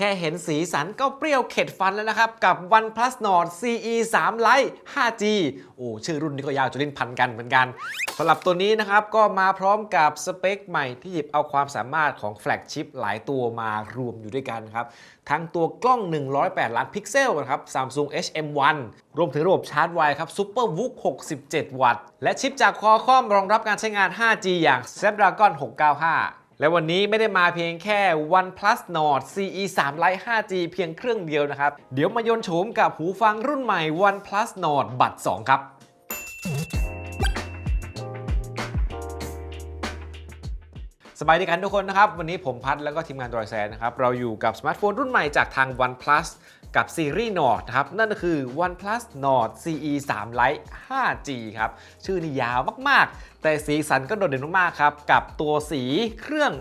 แค่เห็นสีสันก็เปรี้ยวเข็ดฟันแล้วนะครับ กับ OnePlus Nord CE 3 Lite 5G โอ้ชื่อรุ่นนี้ก็ยาวจนลิ้นพันกันเหมือนกันสำหรับตัวนี้นะครับ ก็มาพร้อมกับสเปคใหม่ที่หยิบเอาความสามารถของแฟลกชิปหลายตัวมารวมอยู่ด้วยกันครับ ทั้งตัวกล้อง 108 ล้านพิกเซลนะครับ Samsung HM1 รวมถึงระบบชาร์จไวครับ Super VOOC 67 วัตต์ และชิปจาก Qualcomm รองรับการใช้งาน 5G อย่าง Snapdragon 695 และวันนี้ไม่ได้มาเพียงแค่ OnePlus Nord CE 3 Lite 5G เพียงเครื่องเดียวนะครับ เดี๋ยวมายนโฉมกับหูฟังรุ่นใหม่ OnePlus Nord บัตร 2 ครับสบายดีกันทุกคนนะครับ วันนี้ผมพัดแล้วก็ทีมงานดรอยแซนนะครับ เราอยู่กับสมาร์ทโฟนรุ่นใหม่จากทาง OnePlus กับซีรีส์ Nord ครับ นั่นก็คือ OnePlus Nord CE 3 Lite 5G ครับ ชื่อนี่ยาวมากๆ แต่สีสันก็โดดเด่นมากๆครับ กับตัวสีเครื่อง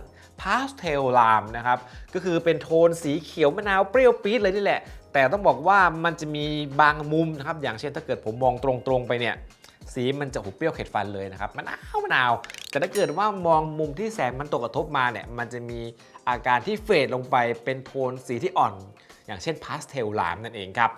Pastel Lime นะครับ ก็คือเป็นโทนสีเขียวมะนาวเปรี้ยวปี๊ดเลยนี่แหละ แต่ต้องบอกว่ามันจะมีบางมุมนะครับ อย่างเช่นถ้าเกิดผมมองตรงๆไปเนี่ย สีมันจะหูเปรี้ยวเข็ดฟันเลยนะครับมะนาวมะนาว แต่ถ้าเกิดว่ามองมุมที่แสงมันตกกระทบมาเนี่ย มันจะมีอาการที่เฟดลงไปเป็นโทนสีที่อ่อน อย่างเช่นพาสเทลไลม์นั่นเองครับ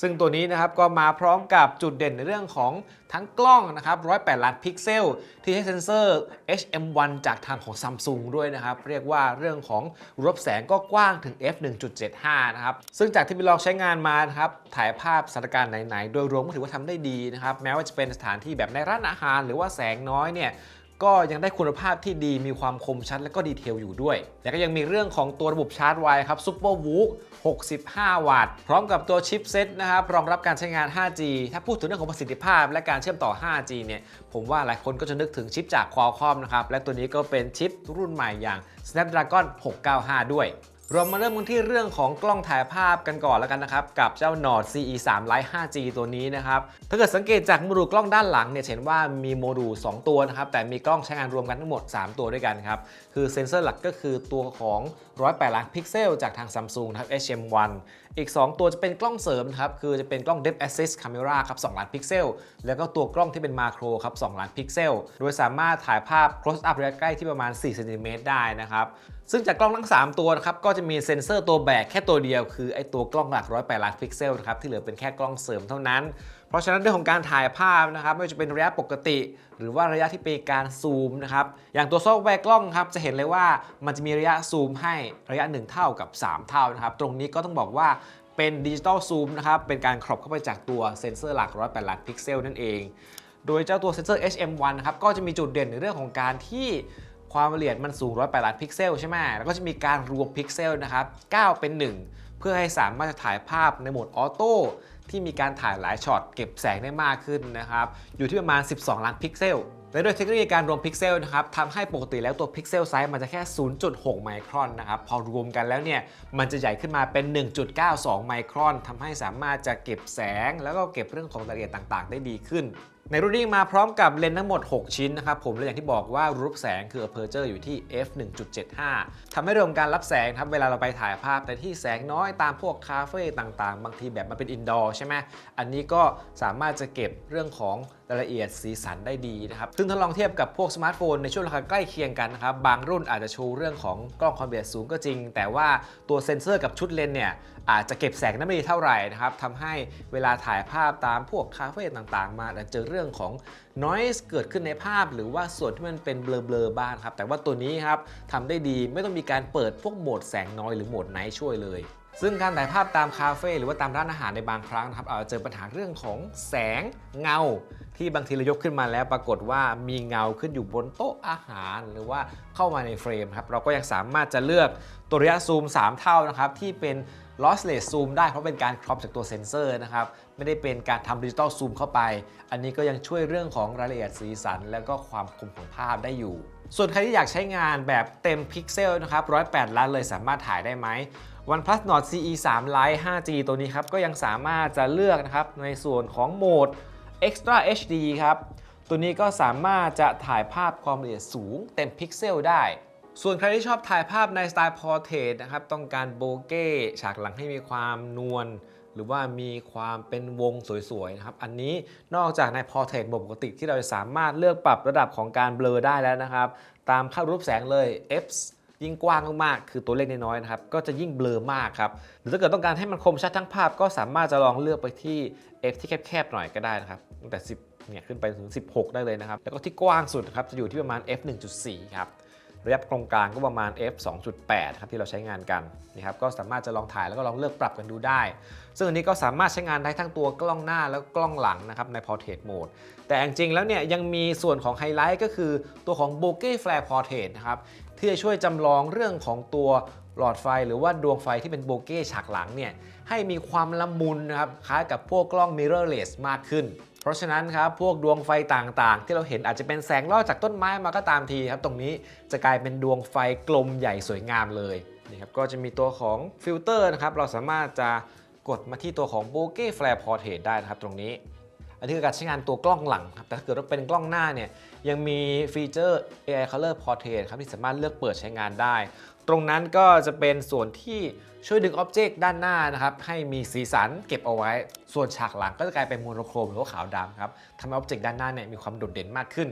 ซึ่งตัวนี้นะครับก็มาพร้อมกับจุดเด่นในเรื่องของทั้งกล้องนะครับ 108 ล้านพิกเซล ที่ให้เซนเซอร์ HM1 จากทางของ Samsung ด้วยนะครับ เรียกว่าเรื่องของรบแสงก็กว้างถึง f 1.75 นะครับ ซึ่งจากที่ไปลองใช้งานมานะครับ ถ่ายภาพสถานการณ์ไหนๆ โดยรวมก็ถือว่าทำได้ดีนะครับ แม้ว่าจะเป็นสถานที่แบบในร้านอาหาร หรือว่าแสงน้อยเนี่ยก็ยังได้คุณภาพที่ดีมีความคมชัดและก็ดีเทลอยู่ด้วย และก็ยังมีเรื่องของตัวระบบชาร์จไวครับ Super VOOC 65 วัตต์ พร้อมกับตัวชิปเซ็ตนะครับรองรับการใช้งาน 5G ถ้าพูดถึงเรื่องของประสิทธิภาพและการเชื่อมต่อ 5G เนี่ยผมว่าหลายคนก็จะนึกถึงชิปจาก Qualcomm นะครับและตัวนี้ก็เป็นชิปรุ่นใหม่อย่าง Snapdragon 695 ด้วย เรามาเริ่มกันที่เรื่องของกล้องถ่ายภาพกันก่อนแล้วกันนะครับ กับเจ้า Nord CE 3 Lite 5G ตัวนี้นะครับ ถ้าเกิดสังเกตจากโมดูลกล้องด้านหลังเนี่ยเห็นว่ามีโมดูล 2 ตัวนะครับ แต่มีกล้องใช้งานรวมกันทั้งหมด 3 ตัวด้วยกันครับ คือเซนเซอร์หลักก็คือตัวของ 108 ล้านพิกเซลจากทาง Samsung นะครับ HM1 อีก 2 ตัวจะเป็นกล้องเสริมนะครับ คือจะเป็นกล้อง Depth Assist Camera ครับ 2 ล้านพิกเซล แล้วก็ตัวกล้องที่เป็นมาโครครับ 2 ล้านพิกเซล โดยสามารถถ่ายภาพ close up ระยะใกล้ที่ประมาณ4เซนติเมตรได้นะครับ ซึ่งจากกล้องทั้ง 3 ตัวนะครับ ก็จะมีเซ็นเซอร์ตัวแบกแค่ตัวเดียว คือไอตัวกล้องหลัก108ล้านพิกเซลนะครับ ที่เหลือเป็นแค่กล้องเสริมเท่านั้น เพราะฉะนั้นเรื่องของการถ่ายภาพนะครับไม่ว่าจะเป็นระยะปกติ หรือว่าระยะที่เป็นการซูมนะครับอย่างตัวซอฟต์แวร์กล้องครับจะเห็นเลยว่ามันจะมีระยะซูมให้ระยะ 1 เท่ากับ 3 เท่านะครับตรงนี้ก็ต้องบอกว่าเป็นดิจิตอลซูมนะครับเป็นการครอบเข้าไปจากตัวเซ็นเซอร์หลัก108ล้านพิกเซลนั่นเอง โดยเจ้าตัวเซ็นเซอร์ HM1 นะครับก็จะมีจุดเด่นในเรื่องของการที่ความละเอียดมันสูง108ล้านพิกเซลใช่ไหมแล้วก็จะมีการรวมพิกเซลนะครับ9เป็น 1 เพื่อให้สามารถจะถ่ายภาพในโหมดออโต้ ที่มีการถ่ายหลายช็อตเก็บแสงได้มากขึ้นนะครับ อยู่ที่ประมาณ 12 ล้านพิกเซลและด้วยเทคโนโลยีการรวมพิกเซลนะครับทำให้ปกติแล้วตัวพิกเซลไซส์มันจะแค่ 0.6 ไมครอนนะครับ พอรวมกันแล้วเนี่ย มันจะใหญ่ขึ้นมาเป็น 1.92 ไมครอนทำให้สามารถจะเก็บแสง แล้วก็เก็บเรื่องของรายละเอียดต่างๆ ได้ดีขึ้นในรุ่นนี้มาพร้อมกับเลนส์ทั้งหมด 6 ชิ้นนะครับผมและอย่างที่บอกว่ารูปแสงคือ aperture อยู่ที่ f 1.75ทำให้เรื่องการรับแสงครับเวลาเราไปถ่ายภาพในที่แสงน้อยตามพวกคาเฟ่ต่างๆ บางทีแบบมันเป็นอินดอร์ใช่ไหมอันนี้ก็สามารถจะเก็บเรื่องของรายละเอียดสีสันได้ดีนะครับ ซึ่งถ้าลองเทียบกับพวกสมาร์ทโฟนในช่วงราคาใกล้เคียงกันนะครับ บางรุ่นอาจจะโชว์เรื่องของกล้องความละเอียดสูงก็จริง แต่ว่าตัวเซ็นเซอร์กับชุดเลนส์เนี่ยอาจจะเก็บแสงได้ไม่ดีเท่าไหร่นะครับทำให้เวลาถ่ายภาพตามพวกคาเฟ่ต่างๆ มาอาจจะเจอเรื่องของ noise เกิดขึ้นในภาพ หรือว่าส่วนที่มันเป็นเบลอๆบ้างครับ แต่ว่าตัวนี้ครับทำได้ดีไม่ต้องมีการเปิดพวกโหมดแสงน้อยหรือโหมดไนท์ช่วยเลย ซึ่งการถ่ายภาพตามคาเฟ่หรือว่าตามร้านอาหารในบางครั้งนะครับอาจจะเจอปัญหาเรื่องของแสงเงา ที่บางทีเรายกขึ้นมาแล้ว ปรากฏว่ามีเงาขึ้นอยู่บนโต๊ะอาหาร หรือว่าเข้ามาในเฟรมครับเราก็ยังสามารถจะเลือกตัวระยะซูม 3 เท่านะครับที่เป็น lossless zoom ได้เพราะเป็นการครอปจากตัวเซ็นเซอร์นะครับไม่ได้เป็นการทำดิจิตอลซูมเข้าไป อันนี้ก็ยังช่วยเรื่องของรายละเอียดสีสัน แล้วก็ความคมของภาพได้อยู่ ส่วนใครที่อยากใช้งานแบบเต็มพิกเซลนะครับ108 ล้านเลยสามารถถ่ายได้ไหม OnePlus Nord CE 3 Lite 5G ตัวนี้ครับก็ยังสามารถจะเลือกนะครับในส่วนของโหมด Extra HD ครับ ตัวนี้ก็สามารถจะถ่ายภาพความละเอียดสูงเต็มพิกเซลได้ ส่วนใครที่ชอบถ่ายภาพในสไตล์พอร์เทรตนะครับ ต้องการโบเก้ฉากหลังให้มีความนวลหรือว่ามีความเป็นวงสวยๆนะครับ อันนี้นอกจากใน Portrait โหมดปกติที่เราจะสามารถเลือกปรับระดับของการเบลอได้แล้วนะครับ ตามค่ารูปแสงเลย f ยิ่งกว้างมากๆคือตัวเลขน้อยๆนะครับก็จะยิ่งเบลอมากครับหรือถ้าเกิดต้องการให้มันคมชัดทั้งภาพ ก็สามารถจะลองเลือกไปที่ f ที่แคบๆหน่อยก็ได้นะครับตั้งแต่ 10เนี่ยขึ้นไปถึง 16 ได้เลยนะครับแล้วก็ที่กว้างสุดนะครับจะอยู่ที่ประมาณ f 1.4ครับระยะตรงกลางก็ประมาณ f 2.8 ครับที่เราใช้งานกันนะครับก็สามารถจะลองถ่ายแล้วก็ลองเลือกปรับกันดูได้ ซึ่งอันนี้ก็สามารถใช้งานได้ทั้งตัวกล้องหน้าแล้วก็กล้องหลังนะครับใน Portrait Mode แต่จริงๆแล้วเนี่ยยังมีส่วนของไฮไลท์ก็คือตัวของ Bokeh Flare Portrait นะครับ ที่จะช่วยจำลองเรื่องของตัวหลอดไฟหรือว่าดวงไฟที่เป็นโบเก้ฉากหลังเนี่ยให้มีความละมุนนะครับคล้ายกับพวกกล้อง mirrorless มากขึ้น เพราะฉะนั้นครับพวกดวงไฟต่างๆ ที่เราเห็นอาจจะเป็นแสงลอดจากต้นไม้มาก็ตามทีครับ ตรงนี้จะกลายเป็นดวงไฟกลมใหญ่สวยงามเลยนี่ครับก็จะมีตัวของฟิลเตอร์นะครับเราสามารถจะกดมาที่ตัวของ Bokeh Flare Portrait ได้นะครับตรงนี้ อันนี้คือการใช้งานตัวกล้องหลังครับ แต่ถ้าเกิดว่าเป็นกล้องหน้าเนี่ย ยังมีฟีเจอร์ AI Color Portrait ครับที่สามารถเลือกเปิดใช้งานได้ ตรงนั้นก็จะเป็นส่วนที่ช่วยดึงอ็อบเจกต์ด้านหน้านะครับให้มีสีสันเก็บเอาไว้ ส่วนฉากหลังก็จะกลายเป็นโมโนโครมหรือว่าขาวดำครับทำให้อ็อบเจกต์ด้านหน้าเนี่ยมีความโดดเด่นมากขึ้น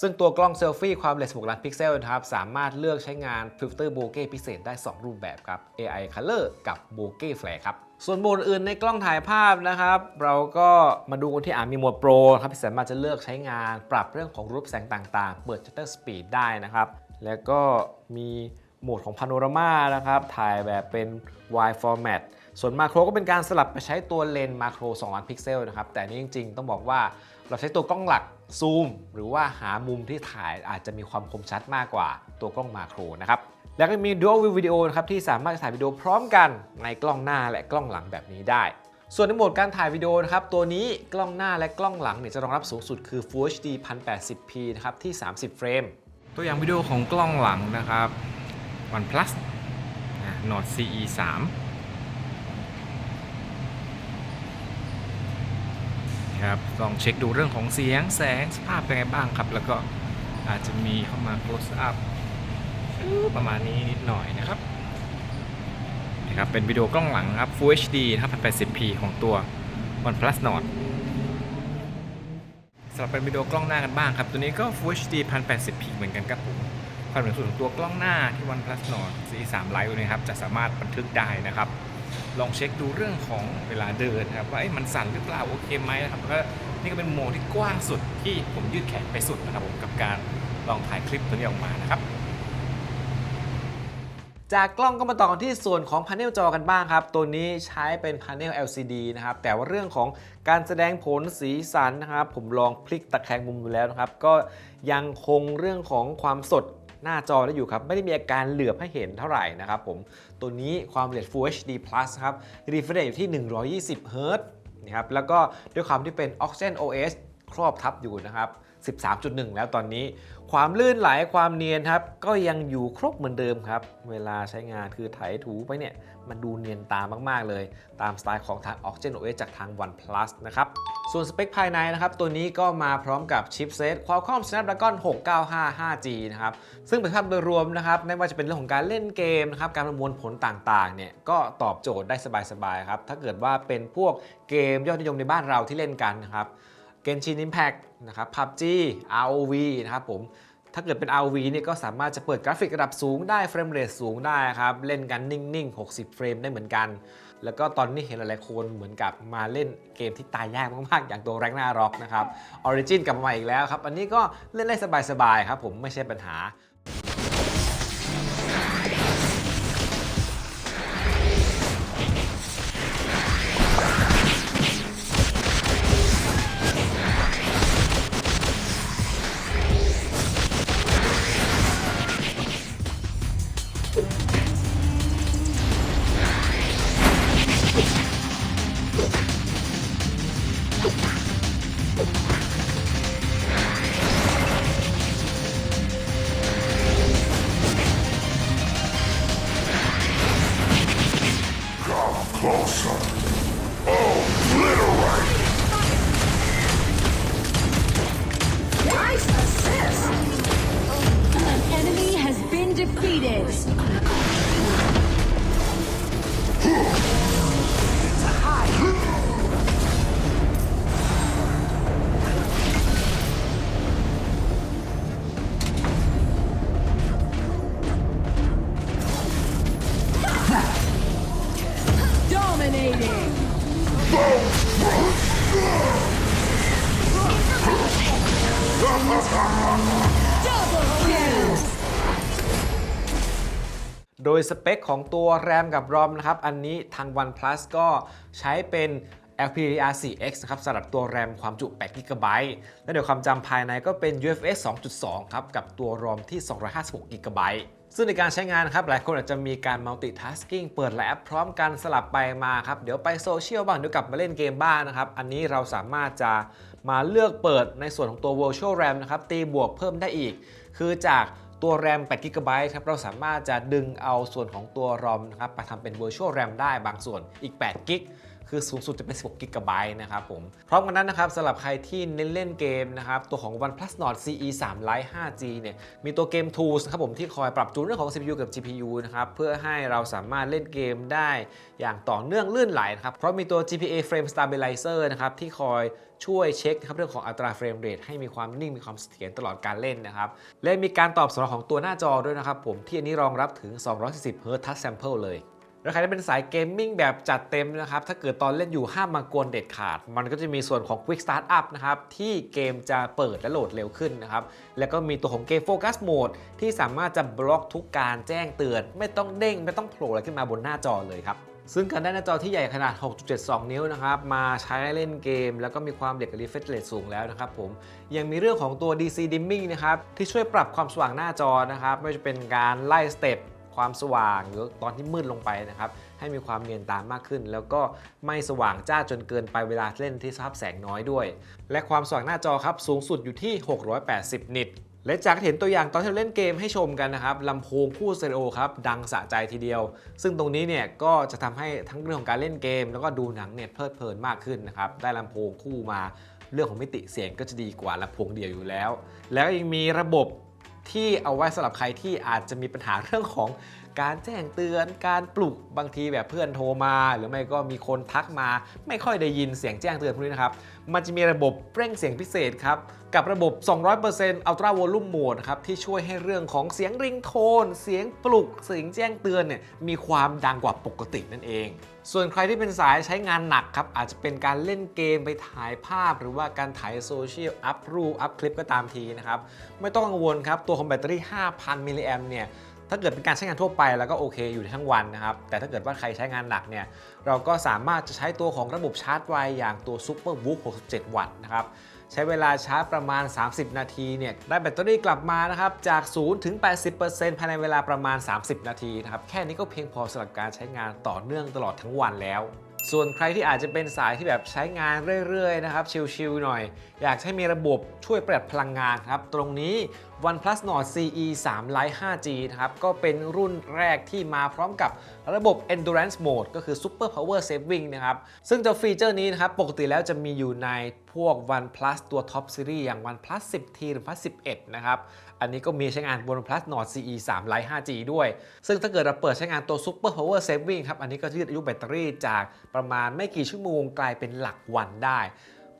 ซึ่งตัวกล้องเซลฟี่ความเร็ว16ล้านพิกเซลนะครับสามารถเลือกใช้งานฟิลเตอร์โบเก้พิเศษได้ 2 รูปแบบครับ AI Color กับ Bokeh Flare ครับ ส่วนโหมดอื่นในกล้องถ่ายภาพนะครับ เราก็มาดูกันที่อ่ามีโหมดโปรครับที่สามารถจะเลือกใช้งาน ปรับเรื่องของรูปแสงต่างๆ เปิด shutter speed ได้นะครับ แล้วก็มีโหมดของพาโนรามานะครับ ถ่ายแบบเป็น wide format ส่วนมาโครก็เป็นการสลับไปใช้ตัวเลนส์มาโคร2ล้านพิกเซลนะครับ แต่นนี่จริง ๆ ต้องบอกว่าเราใช้ตัวกล้องหลักซูม หรือว่าหามุมที่ถ่ายอาจจะมีความคมชัดมากกว่าตัวกล้องมาโครนะครับ แล้วก็มี Dual View Video นะครับที่สามารถถ่ายวิดีโอพร้อมกันในกล้องหน้าและกล้องหลังแบบนี้ได้ ส่วนในโหมดการถ่ายวิดีโอนะครับตัวนี้กล้องหน้าและกล้องหลังเนี่ยจะรองรับสูงสุดคือ Full HD 1080p นะครับที่ 30 เฟรม ตัวอย่างวิดีโอของกล้องหลังนะครับ OnePlus Nord CE 3ครับลองเช็คดูเรื่องของเสียงแสงสภาพเป็นไงบ้างครับ แล้วก็อาจจะมีเข้ามา close up ประมาณนี้นิดหน่อยนะครับนะครับ เป็นวิดีโอกล้องหลังครับ Full HD นะครับ 1080p ของตัว OnePlus Nord สำหรับเป็นวิดีโอกล้องหน้ากันบ้างครับ ตัวนี้ก็ Full HD 1080p เหมือนกันครับผมความเป็นส่วนของตัวกล้องหน้าที่ OnePlus Nord C3 Lite ตัวนี้ครับจะสามารถบันทึกได้นะครับ ลองเช็คดูเรื่องของเวลาเดินครับว่ามันสั่นหรือเปล่าโอเคไหมนะครับก็นี่ก็เป็นโหมดที่กว้างสุดที่ผมยืดแขนไปสุดนะครับผมกับการลองถ่ายคลิปตัวนี้ออกมานะครับ จากกล้องก็มาต่อกันที่ส่วนของพาเนลจอกันบ้างครับ ตัวนี้ใช้เป็นพาเนล LCD นะครับ แต่ว่าเรื่องของการแสดงผลสีสันนะครับ ผมลองพลิกตะแคงมุมดูแล้วนะครับ ก็ยังคงเรื่องของความสดหน้าจอได้อยู่ครับ ไม่ได้มีอาการเหลือบให้เห็นเท่าไหร่นะครับผม ตัวนี้ความละเอียด Full HD Plus ครับ refresh อยู่ที่ 120 Hz นะครับ แล้วก็ด้วยความที่เป็น Oxygen OS ครอบทับอยู่นะครับ 13.1 แล้วตอนนี้ ความลื่นไหลความเนียนครับ ก็ยังอยู่ครบเหมือนเดิมครับ เวลาใช้งานคือไถถูไปเนี่ย มันดูเนียนตามากๆเลย ตามสไตล์ของทาง Oxygen OS จากทาง OnePlus นะครับ ส่วนสเปคภายในนะครับ ตัวนี้ก็มาพร้อมกับชิปเซต Qualcomm Snapdragon 695 5G นะครับ ซึ่งเประสิทธิภาพโดยรวมนะครับ ไม่ว่าจะเป็นเรื่องของการเล่นเกมนะครับ การประมวลผลต่างๆ เนี่ย ก็ตอบโจทย์ได้สบายๆ ครับ ถ้าเกิดว่าเป็นพวกเกมยอดนิยมในบ้านเราที่เล่นกันนะครับ Genshin Impact นะครับ PUBG ROV นะครับผม ถ้าเกิดเป็น ROV เนี่ยก็สามารถจะเปิดกราฟิกระดับสูงได้เฟรมเรทสูงได้ครับ เล่นกันนิ่งๆ 60 เฟรมได้เหมือนกัน แล้วก็ตอนนี้เห็นหลายๆคนเหมือนกับมาเล่นเกมที่ตายยากมากๆ อย่างตัวแรงนาร็อกนะครับ Origin กลับมาอีกแล้วครับ อันนี้ก็เล่นได้สบายๆครับผมไม่ใช่ปัญหา ยสเปคของตัวแรมกับรอมนะครับ อันนี้ทาง OnePlus ก็ใช้เป็น LPDDR4X นะครับสำหรับตัวแรมความจุ8 g b และเดี๋ยวความจำภายในก็เป็น UFS 2.2 ครับ กับตัวรอมที่256 g b ซึ่งในการใช้งานนะครับ หลายคนอาจจะมีการ multitasking เปิดหลายแอปพร้อมกันสลับไปมาครับ เดี๋ยวไปโซเชียลบ้าง เดี๋ยวกลับมาเล่นเกมบ้างนะครับ อันนี้เราสามารถจะมาเลือกเปิดในส่วนของตัว virtual RAM นะครับ ตีบวกเพิ่มได้อีก คือจาก ตัวแรม8 g b ครับเราสามารถจะดึงเอาส่วนของตัว ROM นะครับไปทำเป็น Virtual RAM ได้บางส่วนอีก8 g b คือสูงสุดจะเป็น 16 g b นะครับผม พร้อมกันนั้นนะครับสำหรับใครที่เน้นเล่นเกมนะครับ ตัวของ OnePlus Nord CE 3 Lite 5G เนี่ย มีตัวเกม Tools ครับผมที่คอยปรับจูนเรื่องของ CPU กับ GPU นะครับ เพื่อให้เราสามารถเล่นเกมได้อย่างต่อเนื่องลื่นไหลนะครับ เพราะมีตัว GPA Frame Stabilizer นะครับที่คอย ช่วยเช็คครับเรื่องของอัตราเฟรมเรทให้มีความนิ่งมีความเสถียรตลอดการเล่นนะครับ และมีการตอบสนองของตัวหน้าจอด้วยนะครับผมที่อันนี้รองรับถึง 240 Hz Touch Sample เลยแล้วใครที่เป็นสายเกมมิ่งแบบจัดเต็มนะครับ ถ้าเกิดตอนเล่นอยู่ห้ามมากวนเด็ดขาด มันก็จะมีส่วนของ Quick Start Up นะครับ ที่เกมจะเปิดและโหลดเร็วขึ้นนะครับ แล้วก็มีตัวของเกมโฟกัสโหมดที่สามารถจะบล็อกทุกการแจ้งเตือน ไม่ต้องเด้ง ไม่ต้องโผล่อะไรขึ้นมาบนหน้าจอเลยครับ ซึ่งการได้หน้าจอที่ใหญ่ขนาด 6.72 นิ้วนะครับ มาใช้เล่นเกม แล้วก็มีความเด็กกับ refresh rate สูงแล้วนะครับผม ยังมีเรื่องของตัว DC dimming นะครับ ที่ช่วยปรับความสว่างหน้าจอนะครับ ไม่ว่าจะเป็นการไล่สเต็ปความสว่างหรือตอนที่มืดลงไปนะครับ ให้มีความเนียนตามมากขึ้น แล้วก็ไม่สว่างจ้าจนเกินไปเวลาเล่นที่สภาพแสงน้อยด้วย และความสว่างหน้าจอครับสูงสุดอยู่ที่ 680 นิต และจากเห็นตัวอย่างตอนที่เราเล่นเกมให้ชมกันนะครับลำโพงคู่สเตอริโอครับดังสะใจทีเดียว ซึ่งตรงนี้เนี่ยก็จะทำให้ทั้งเรื่องของการเล่นเกม แล้วก็ดูหนังเนี่ยเพลิดเพลินมากขึ้นนะครับได้ลำโพงคู่มาเรื่องของมิติเสียงก็จะดีกว่าลำโพงเดียวอยู่แล้ว แล้วยังมีระบบที่เอาไว้สำหรับใครที่อาจจะมีปัญหาเรื่องของการแจ้งเตือนการปลุกบางทีแบบเพื่อนโทรมา หรือไม่ก็มีคนทักมา ไม่ค่อยได้ยินเสียงแจ้งเตือนพวกนี้นะครับ มันจะมีระบบเร่งเสียงพิเศษครับ กับระบบ 200% Ultra Volume Mode นะครับที่ช่วยให้เรื่องของเสียงริงโทน เสียงปลุก เสียงแจ้งเตือนเนี่ยมีความดังกว่าปกตินั่นเอง ส่วนใครที่เป็นสายใช้งานหนักครับ อาจจะเป็นการเล่นเกมไปถ่ายภาพ หรือว่าการถ่ายโซเชียล อัพรูปอัพคลิปก็ตามทีนะครับ ไม่ต้องกังวลครับ ตัวของแบตเตอรี่ 5,000 มิลลิแอมเนี่ยถ้าเกิดเป็นการใช้งานทั่วไปแล้วก็โอเคอยู่ทั้งวันนะครับ แต่ถ้าเกิดว่าใครใช้งานหนักเนี่ย เราก็สามารถจะใช้ตัวของระบบชาร์จไวอย่างตัว Super b o o k 67 วัตต์นะครับ ใช้เวลาชาร์จประมาณ 30 นาทีเนี่ยได้แบตเตอรี่กลับมานะครับจาก0ถึง 80%ภายในเวลาประมาณ 30 นาทีนะครับแค่นี้ก็เพียงพอสำหรับการใช้งานต่อเนื่องตลอดทั้งวันแล้วส่วนใครที่อาจจะเป็นสายที่แบบใช้งานเรื่อยๆนะครับชิลๆหน่อย อยากให้มีระบบช่วยประหยัดพลังงานครับ ตรงนี้ OnePlus Nord CE 3 Lite 5G นะครับก็เป็นรุ่นแรกที่มาพร้อมกับระบบ Endurance Mode ก็คือ Super Power Saving นะครับ ซึ่งเจ้าฟีเจอร์นี้นะครับ ปกติแล้วจะมีอยู่ในพวก OnePlus ตัว Top Series อย่าง OnePlus 10T หรือ OnePlus 11 นะครับ อันนี้ก็มีใช้งานบน OnePlus Nord CE 3 Lite 5G ด้วย ซึ่งถ้าเกิดเราเปิดใช้งานตัว Super Power Saving ครับ อันนี้ก็ยืดอายุแบตเตอรี่จากประมาณไม่กี่ชั่วโมงกลายเป็นหลักวันได้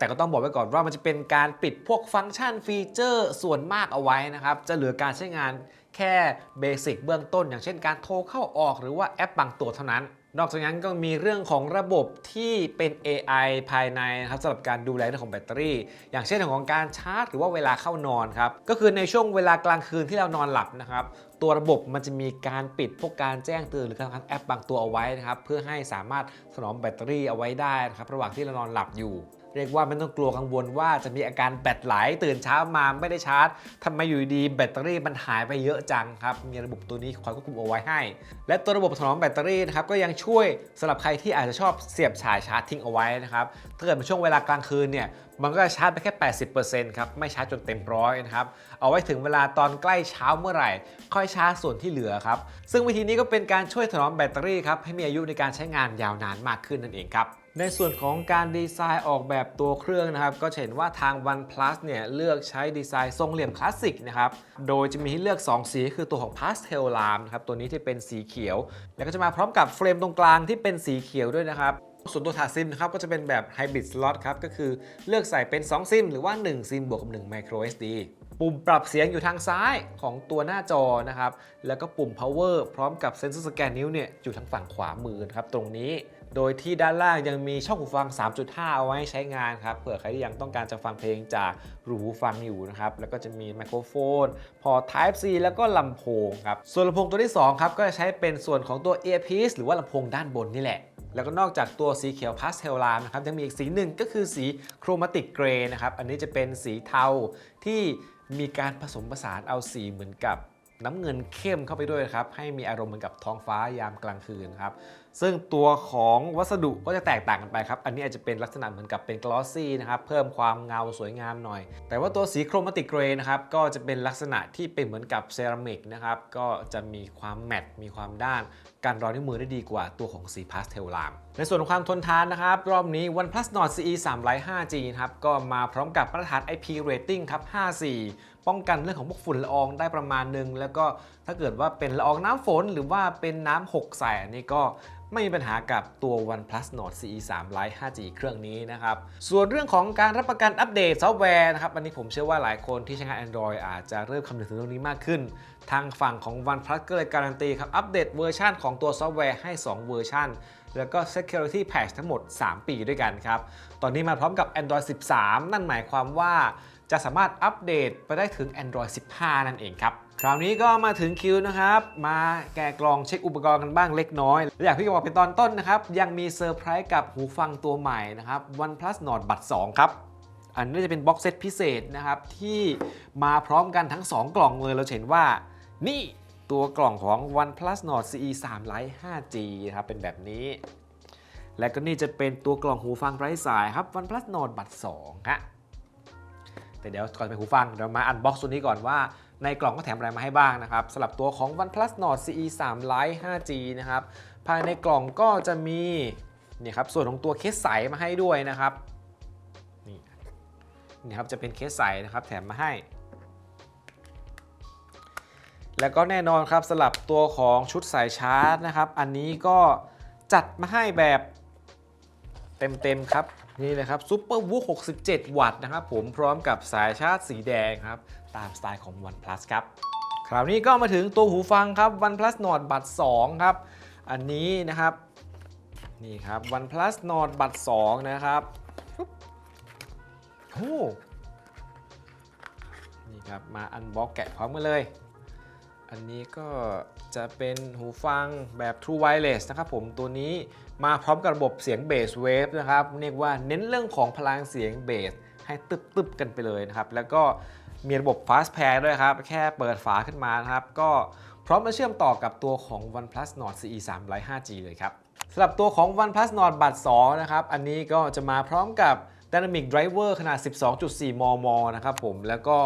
แต่ก็ต้องบอกไว้ก่อนว่ามันจะเป็นการปิดพวกฟังก์ชันฟีเจอร์ส่วนมากเอาไว้นะครับ จะเหลือการใช้งานแค่เบสิกเบื้องต้น อย่างเช่นการโทรเข้าออกหรือว่าแอปบางตัวเท่านั้น นอกจากนั้นก็มีเรื่องของระบบที่เป็น AI ภายในนะครับสำหรับการดูแลเรื่องของแบตเตอรี่ อย่างเช่นเรื่องของการชาร์จ หรือว่าเวลาเข้านอนครับ ก็คือในช่วงเวลากลางคืนที่เรานอนหลับนะครับ ตัวระบบมันจะมีการปิดพวกการแจ้งเตือนหรือการแอปบางตัวเอาไว้นะครับ เพื่อให้สามารถถนอมแบตเตอรี่เอาไว้ได้นะครับระหว่างที่เรานอนหลับอยู่ เรียกว่าไม่ต้องกลัวกังวลว่าจะมีอาการแบตไหลตื่นเช้ามาไม่ได้ชาร์จทำไมอยู่ดีแบตเตอรี่มันหายไปเยอะจังครับ มีระบบตัวนี้คอยควบคุมเอาไว้ให้ และตัวระบบถนอมแบตเตอรี่นะครับก็ยังช่วยสำหรับใครที่อาจจะชอบเสียบฉายชาร์จทิ้งเอาไว้นะครับถ้าเกิดเป็นช่วงเวลากลางคืนเนี่ยมันก็จะชาร์จไปแค่ 80%ครับ ไม่ชาร์จจนเต็มร้อยนะครับ เอาไว้ถึงเวลาตอนใกล้เช้าเมื่อไหร่ ค่อยชาร์จส่วนที่เหลือครับ ซึ่งวิธีนี้ก็เป็นการช่วยถนอมแบตเตอรี่ครับ ให้มีอายุในการใช้งานยาวนานมากขึ้นนั่นเองครับ ในส่วนของการดีไซน์ออกแบบตัวเครื่องนะครับ ก็เห็นว่าทาง OnePlus เนี่ยเลือกใช้ดีไซน์ทรงเหลี่ยมคลาสสิกนะครับ โดยจะมีให้เลือก 2 สีคือตัวของ Pastel Lime นะครับ ตัวนี้ที่เป็นสีเขียว แล้วก็จะมาพร้อมกับเฟรมตรงกลางที่เป็นสีเขียวด้วยนะครับส่วนตัวถาดซิมนะครับก็จะเป็นแบบ Hybrid Slot ครับก็คือเลือกใส่เป็น 2 ซิม หรือว่า 1 ซิมบวกกับ1 Micro SD ปุ่มปรับเสียงอยู่ทางซ้ายของตัวหน้าจอนะครับ แล้วก็ปุ่ม power พร้อมกับเซ็นเซอร์สแกนนิ้วเนี่ยอยู่ทางฝั่งขวามือนะครับตรงนี้ โดยที่ด้านล่างยังมีช่องหูฟัง 3.5 เอาไว้ใช้งานครับ เผื่อใครที่ยังต้องการจะฟังเพลงจากรูหูฟังอยู่นะครับ แล้วก็จะมีไมโครโฟน พอ Type C แล้วก็ลำโพงครับ ส่วนลำโพงตัวที่ 2 ครับ ก็จะใช้เป็นส่วนของตัว earpiece หรือว่าลำโพงด้านบนนี่แหละแล้วก็นอกจากตัวสีเขียวพาสเทลลามนะครับยังมีอีกสีหนึ่งก็คือสีโครมาติกเกรย์นะครับ อันนี้จะเป็นสีเทาที่มีการผสมผสานเอาสีเหมือนกับ น้ำเงินเข้มเข้าไปด้วยครับ ให้มีอารมณ์เหมือนกับท้องฟ้ายามกลางคืนครับ ซึ่งตัวของวัสดุก็จะแตกต่างกันไปครับ อันนี้อาจจะเป็นลักษณะเหมือนกับเป็นกลอสซี่นะครับ เพิ่มความเงาสวยงามหน่อย แต่ว่าตัวสีโครมาติกเกรย์นะครับ ก็จะเป็นลักษณะที่เป็นเหมือนกับเซรามิกนะครับ ก็จะมีความแมตต์มีความด้านการรอยนิ้วมือได้ดีกว่าตัวของสีพาสเทลลาม ในส่วนของความทนทานนะครับ รอบนี้ OnePlus Nord CE 3 0 5G นะครับ ก็มาพร้อมกับมาตรฐาน IP rating ครับ 54 ป้องกันเรื่องของพวกฝุ่นละอองได้ประมาณหนึ่งแล้วก็ถ้าเกิดว่าเป็นละอองน้ำฝนหรือว่าเป็นน้ำหกใสนนี้ก็ไม่มีปัญหากับตัว OnePlus Nord CE 3 Lite 5G เครื่องนี้นะครับ ส่วนเรื่องของการรับประกันอัปเดตซอฟต์แวร์นะครับ อันนี้ผมเชื่อว่าหลายคนที่ใช้งาน Android อาจจะเริ่มคำนึงถึงเรื่องนี้มากขึ้น ทางฝั่งของ OnePlus ก็เลยการันตีครับ อัปเดตเวอร์ชันของตัวซอฟต์แวร์ให้ 2 เวอร์ชันแล้วก็ Security Patch ทั้งหมด 3 ปีด้วยกันครับ ตอนนี้มาพร้อมกับ Android 13 นั่นหมายความว่า จะสามารถอัปเดตไปได้ถึง Android 15 นั่นเองครับ คราวนี้ก็มาถึงคิวนะครับ มาแกะกล่องเช็คอุปกรณ์กันบ้างเล็กน้อยและอย่างที่บอกเป็นตอนต้นนะครับ ยังมีเซอร์ไพรส์กับหูฟังตัวใหม่นะครับ OnePlus Nord Bud 2 ครับอันนี้จะเป็นบ็อกเซตพิเศษนะครับ ที่มาพร้อมกันทั้ง 2 กล่องเลยเราเห็นว่า นี่ตัวกล่องของ OnePlus Nord CE 3 Lite 5G นะครับเป็นแบบนี้ และก็นี่จะเป็นตัวกล่องหูฟังไร้สายครับ OnePlus Nord Buds 2ฮะ แต่เดี๋ยวก่อนไปหูฟังเดี๋ยวมาอันบ็อกซ์ตัวนี้ก่อนว่าในกล่องก็แถมอะไรมาให้บ้างนะครับสำหรับตัวของ OnePlus Nord CE 3 Lite 5G นะครับภายในกล่องก็จะมีนี่ครับส่วนของตัวเคสใสมาให้ด้วยนะครับนี่นี่ครับจะเป็นเคสใสนะครับแถมมาให้ แล้วก็แน่นอนครับสลับตัวของชุดสายชาร์จนะครับ อันนี้ก็จัดมาให้แบบเต็มๆครับ นี่เลยครับ Super w o o 67 วัตต์นะครับผมพร้อมกับสายชาร์จสีแดงครับ ตามสไตล์ของ OnePlus ครับ คราวนี้ก็มาถึงตัวหูฟังครับ OnePlus Nord Bud 2 ครับ อันนี้นะครับ นี่ครับ OnePlus Nord Bud 2 นะครับปุ๊บโอ้นี่ครับ มาอันบ็อกแกะพร้อมกันเลย อันนี้ก็จะเป็นหูฟังแบบ True Wireless นะครับผมตัวนี้ มาพร้อมกับระบบเสียงเบสเวฟนะครับเรียกว่าเน้นเรื่องของพลังเสียงเบสให้ตึบๆกันไปเลยนะครับ แล้วก็มีระบบ Fast Pair ด้วยครับ แค่เปิดฝาขึ้นมานะครับ ก็พร้อมมาเชื่อมต่อกับตัวของ OnePlus Nord CE 3 Lite 5G เลยครับสำหรับตัวของ OnePlus Nord Bud 2นะครับ อันนี้ก็จะมาพร้อมกับ Dynamic Driver ขนาด 12.4 มม นะครับผม แล้วก็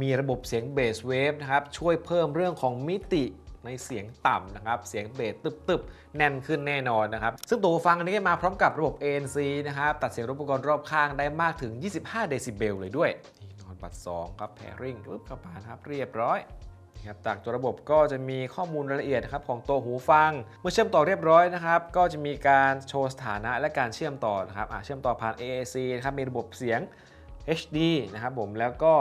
มีระบบเสียงเบสเวฟนะครับ ช่วยเพิ่มเรื่องของมิติ ในเสียงต่ำนะครับ เสียงเบสตึบๆ แน่นขึ้นแน่นอนนะครับ ซึ่งตัวหูฟังอันนี้มาพร้อมกับระบบ ANC นะครับ ตัดเสียงรบกวนรอบข้างได้มากถึง 25 เดซิเบลเลยด้วย นี่นอนบัตร2ครับ pairing ปึ๊บเข้ามาครับเรียบร้อยครับจากตัวระบบก็จะมีข้อมูลรายละเอียดนะครับของตัวหูฟัง เมื่อเชื่อมต่อเรียบร้อยนะครับ ก็จะมีการโชว์สถานะและการเชื่อมต่อนะครับเชื่อมต่อผ่าน AAC นะครับมีระบบเสียง HD นะครับผมแล้วก็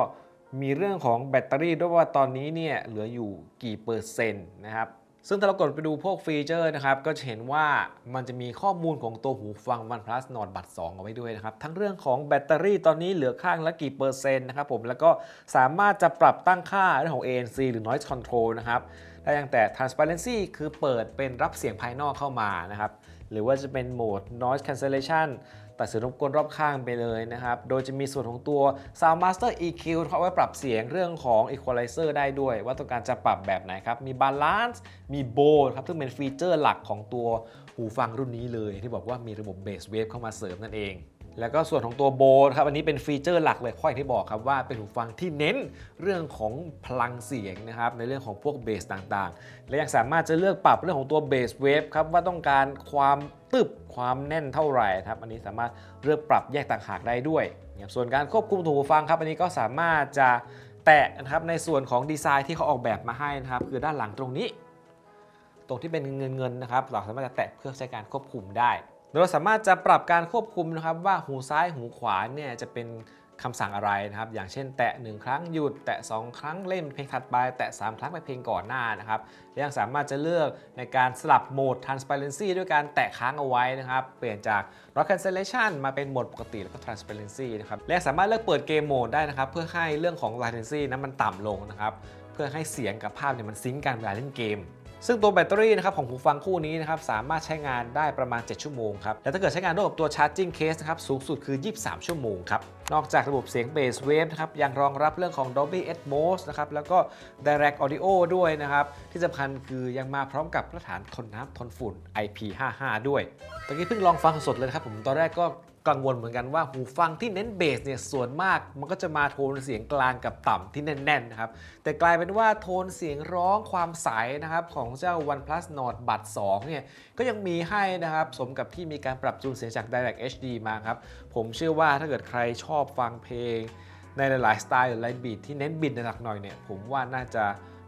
มีเรื่องของแบตเตอรี่ด้วยว่าตอนนี้เนี่ยเหลืออยู่กี่เปอร์เซ็นต์นะครับ ซึ่งถ้าเรากดไปดูพวกฟีเจอร์นะครับ ก็จะเห็นว่ามันจะมีข้อมูลของตัวหูฟัง OnePlus Nord Buds 2 เอาไว้ด้วยนะครับ ทั้งเรื่องของแบตเตอรี่ตอนนี้เหลือข้างละกี่เปอร์เซ็นต์นะครับผม แล้วก็สามารถจะปรับตั้งค่าเรื่องของ ANC หรือ Noise Control นะครับ ได้ตั้งแต่ Transparency คือเปิดเป็นรับเสียงภายนอกเข้ามานะครับ หรือว่าจะเป็นโหมด Noise Cancellation ัดเสียงรบกวนรอบข้างไปเลยนะครับ โดยจะมีส่วนของตัว Sound Master EQ เอาไว้ปรับเสียงเรื่องของ Equalizer ได้ด้วย ว่าต้องการจะปรับแบบไหนครับ มี Balance มี Bow ครับซึ่งเป็นฟีเจอร์หลักของตัวหูฟังรุ่นนี้เลย ที่บอกว่ามีระบบ Bass Wave เข้ามาเสริมนั่นเอง แล้วก็ส่วนของตัวโบนะครับ อันนี้เป็นฟีเจอร์หลักเลยข้ออย่างที่บอกครับว่าเป็นหูฟังที่เน้นเรื่องของพลังเสียงนะครับ ในเรื่องของพวกเบสต่างๆ และยังสามารถจะเลือกปรับเรื่องของตัวเบสเวฟครับว่าต้องการความตึบความแน่นเท่าไหร่ครับ อันนี้สามารถเลือกปรับแยกต่างหากได้ด้วยนะครับส่วนการควบคุมหูฟังครับ อันนี้ก็สามารถจะแตะนะครับในส่วนของดีไซน์ที่เขาออกแบบมาให้นะครับ คือด้านหลังตรงนี้ ตรงที่เป็นเงินเงินๆนะครับ เราสามารถจะแตะเพื่อใช้การควบคุมได้ เราสามารถจะปรับการควบคุมนะครับว่าหูซ้ายหูขวาเนี่ยจะเป็นคำสั่งอะไรนะครับ อย่างเช่น แตะ 1 ครั้งหยุด แตะ 2 ครั้งเล่นเพลงถัดไป แตะ 3 ครั้งไปเพลงก่อนหน้านะครับและยังสามารถจะเลือกในการสลับโหมด transparency ด้วยการแตะค้างเอาไว้นะครับ เปลี่ยนจาก rock cancellation มาเป็นโหมดปกติแล้วก็ transparency นะครับและสามารถเลือกเปิดเกมโหมดได้นะครับ เพื่อให้เรื่องของ latency นั้นมันต่ำลงนะครับ เพื่อให้เสียงกับภาพเนี่ยมันซิงก์กันเวลาเล่นเกม ซึ่งตัวแบตเตอรี่นะครับของหูฟังคู่นี้นะครับสามารถใช้งานได้ประมาณ 7 ชั่วโมงครับและถ้าเกิดใช้งานร่วมกับตัว Charging Case นะครับสูงสุดคือ 23 ชั่วโมงครับนอกจากระบบเสียง Bass Wave นะครับยังรองรับเรื่องของ Dolby Atmos นะครับแล้วก็ Direct Audio ด้วยนะครับที่สำคัญคือยังมาพร้อมกับมาตรฐานทนน้ำทนฝุ่น IP55 ด้วยตะกี้เพิ่งลองฟังสดๆเลยครับผมตอนแรกก็ กังวลเหมือนกันว่าหูฟังที่เน้นเบสเนี่ยส่วนมาก มันก็จะมาโทนเสียงกลางกับต่ำที่แน่นๆนะครับแต่กลายเป็นว่าโทนเสียงร้องความใสนะครับของเจ้า OnePlus Nord Buds 2เนี่ยก็ยังมีให้นะครับสมกับที่มีการปรับจูนเสียงจาก Direct HD มาครับผมเชื่อว่าถ้าเกิดใครชอบฟังเพลงในหลายๆสไตล์หรือหลายบีทที่เน้นบิดหนักหน่อยเนี่ยผมว่าน่าจะ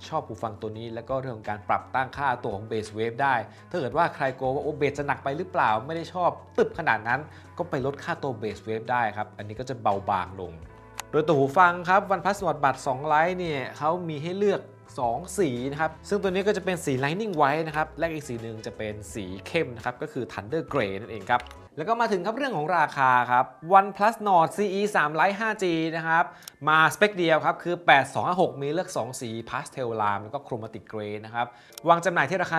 ชอบหูฟังตัวนี้ แล้วก็เรื่องของการปรับตั้งค่าตัวของเบสเวฟได้ ถ้าเกิดว่าใครโกว่าโอ้เบสจะหนักไปหรือเปล่า ไม่ได้ชอบตึบขนาดนั้น ก็ไปลดค่าตัวเบสเวฟได้ครับ อันนี้ก็จะเบาบางลง โดยตัวหูฟังครับ OnePlus Nord Buds 2 Lite เนี่ยเขามีให้เลือก2 สีนะครับ ซึ่งตัวนี้ก็จะเป็นสี Lightning White นะครับ และอีกสีหนึ่งจะเป็นสีเข้มนะครับ ก็คือ Thunder Gray นั่นเองครับ แล้วก็มาถึงครับเรื่องของราคาครับ OnePlus Nord CE 3 Lite 5G นะครับ มาสเปคเดียวครับ คือ 8256 มีเลือก 2 สี Pastel Lime แล้วก็ Chromatic Gray นะครับ วางจำหน่ายที่ราคา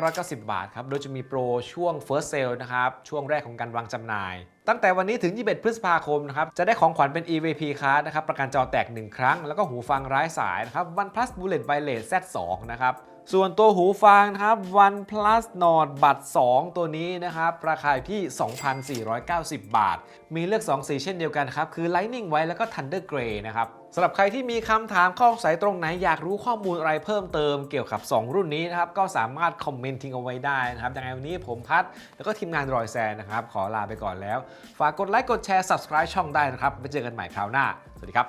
1990 บาทครับ โดยจะมีโปรช่วง First Sale นะครับ ช่วงแรกของการวางจำหน่ายตั้งแต่วันนี้ถึง 21 พฤษภาคมนะครับ จะได้ของขวัญเป็น EVP card นะครับ ประกันจอแตก 1 ครั้ง แล้วก็หูฟังไร้สายนะครับ OnePlus Bullet Wireless Z2 นะครับ ส่วนตัวหูฟังนะครับ OnePlus Nord Buds 2ตัวนี้นะครับ ราคาอยู่ที่ 2,490 บาท มีเลือก 2 สีเช่นเดียวกันครับ คือ Lightning White แล้วก็ Thunder Gray นะครับสำหรับใครที่มีคำถามข้อสงสัยตรงไหนอยากรู้ข้อมูลอะไรเพิ่มเติมเกี่ยวกับ 2 รุ่นนี้นะครับ ก็สามารถคอมเมนต์ทิ้งเอาไว้ได้นะครับยังไงวันนี้ผมพัด แล้วก็ทีมงานรอยแซนนะครับ ขอลาไปก่อนแล้ว ฝากกดไลค์กดแชร์ subscribe ช่องได้นะครับไว้เจอกันใหม่คราวหน้า สวัสดีครับ